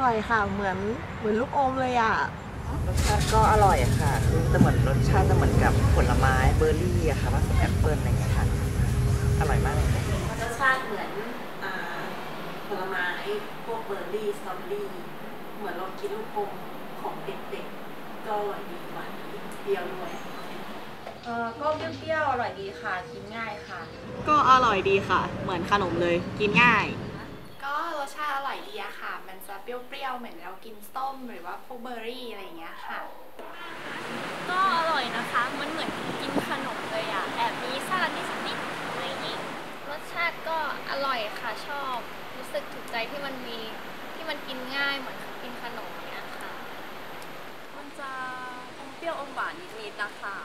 ร่อยค่ะเหมือนเหมือนลูกอมเลยอะรสชาติก็อร่อยอะค่ะคือจะเหมือนรสชาติจะเหมือนกับผลไม้เบอร์รี่อะค่ะผสมแอปเปิ้ลอะไรอย่างเงี้ยค่ะ อร่อยมากเลยค่ะรสชาติเหมือนอ่าผลไม้พวกเบอร์รี่สตรอเบอรี่เหมือนเรากินลูกอมของเด็กๆก็อร่อยดีหวานดีเปรี้ยวด้วยเออก็เปรี้ยวๆอร่อยดีค่ะ กินง่ายค่ะ ก็อร่อยดีค่ะ เหมือนขนมเลยกินง่าย ก็รสชาติอร่อย ดีอะค่ะ มันจะเปรี้ยวๆ เหมือนเรากินส้มหรือว่าพวกเบอร์รี่อะไรอย่างเงี้ยค่ะ ก็อร่อยนะคะ มันเหมือนกินขนมเลยอะแอบมีซ่านิดนิดๆอะไรอย่างงี้รสชาติก็อร่อยค่ะชอบ รู้สึกถูกใจที่มันมีที่มันกินง่ายเหมือนกินขนมเนี้ยค่ะ มันจะอมเปรี้ยวอมหวานนิดๆนะคะ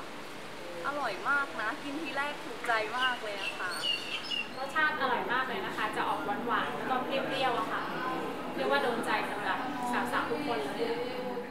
อร่อยมากนะ กินทีแรกถูกใจมากเลยอะค่ะ รสชาติอร่อยมากเลยนะคะ โดนใจสำหรับสาวๆทุกคนเลย